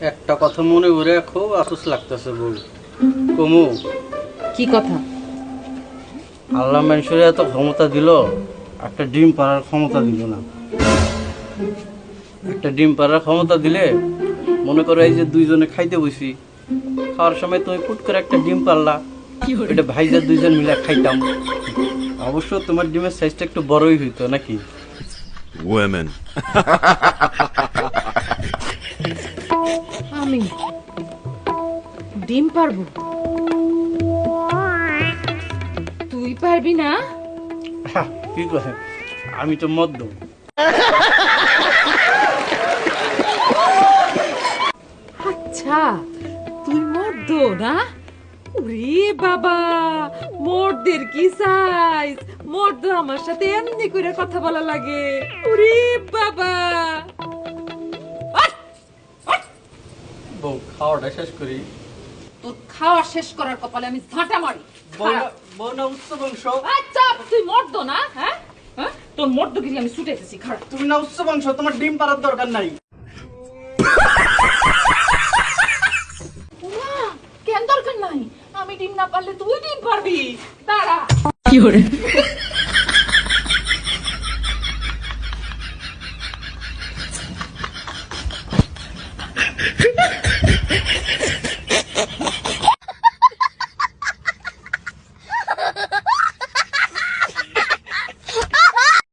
একটা কথা মনে করে খুব আফসোস লাগতেছে বউ। কমু। কি কথা? আল্লাহ মানুষের এত ক্ষমতা দিল একটা ডিম পাড়ার ক্ষমতা দিল না। একটা ডিম পাড়ার ক্ষমতা দিলে মনে করো এই যে দুইজনে খাইতে বসি খাওয়ার সময় তুমি পুট করে একটা ডিম পারলা এটা ভাইজার দুইজন মিলে খাইতাম। অবশ্য তোমার ডিমের সাইজটা একটু বড়ই হইতো নাকি? Women. ডিম পারব। তুই পারবি না? কি করে? আমি তো মদ্য। আচ্ছা তুই মর্দ না? ওরে বাবা মর্দের কি সাইজ মর্দ আমার সাথে এমনি করে কথা বলা লাগে। ওরে বাবা। বউ খাওয়াটা শেষ করি। তোর খাওয়া শেষ করার কপালে আমি ঝাঁটা মারি। বউ না- বউ না উচ্চ বংশ আচ্ছা তুই মর্দ না হ্যাঁ? হ্যাঁ? তোর মর্দগিরি আমি ছুটেছি খারাপ। তুমি না উচ্চ বংশ তোমার ডিম পাড়ার দরকার নাই। কেন দরকার নাই? আমি ডিম না পারলে তুই ডিম পারবি। দাঁড়া। কি hore